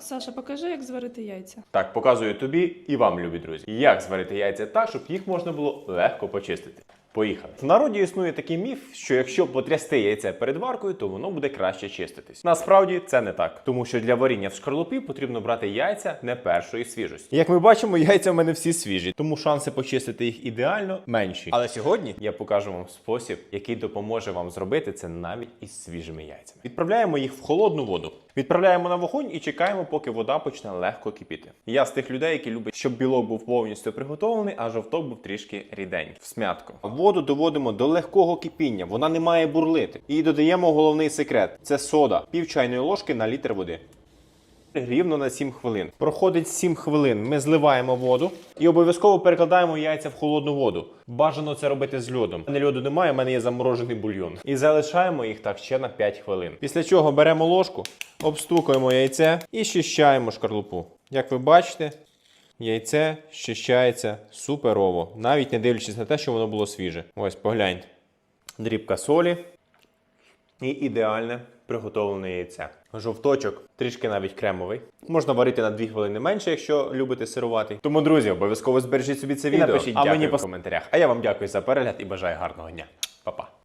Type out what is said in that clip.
Саша, покажи, як зварити яйця. Так, показую тобі і вам, любі друзі, як зварити яйця так, щоб їх можна було легко почистити. Поїхали. В народі існує такий міф, що якщо потрясти яйце перед варкою, то воно буде краще чиститись. Насправді це не так, тому що для варіння в шкарлупі потрібно брати яйця не першої свіжості. Як ми бачимо, яйця в мене всі свіжі, тому шанси почистити їх ідеально менші. Але сьогодні я покажу вам спосіб, який допоможе вам зробити це навіть із свіжими яйцями. Відправляємо їх в холодну воду. Відправляємо на вогонь і чекаємо, поки вода почне легко кипіти. Я з тих людей, які люблять, щоб білок був повністю приготовлений, а жовток був трішки ріденький. В смятку. Воду доводимо до легкого кипіння, вона не має бурлити. І додаємо головний секрет: це сода, пів чайної ложки на літр води. Рівно на 7 хвилин. Проходить 7 хвилин. Ми зливаємо воду і обов'язково перекладаємо яйця в холодну воду. Бажано це робити з льодом. У мене льоду немає, у мене є заморожений бульйон. І залишаємо їх так ще на 5 хвилин. Після чого беремо ложку, обстукуємо яйце і щищаємо шкарлупу. Як ви бачите, яйце щищається суперово, навіть не дивлячись на те, що воно було свіже. Ось погляньте. Дрібка солі і ідеальне приготовлене яйце. Жовточок трішки навіть кремовий. Можна варити на 2 хвилини менше, якщо любите сирувати. Тому, друзі, обов'язково збережіть собі це відео. напишіть а мені в коментарях. А я вам дякую за перегляд і бажаю гарного дня. Па-па.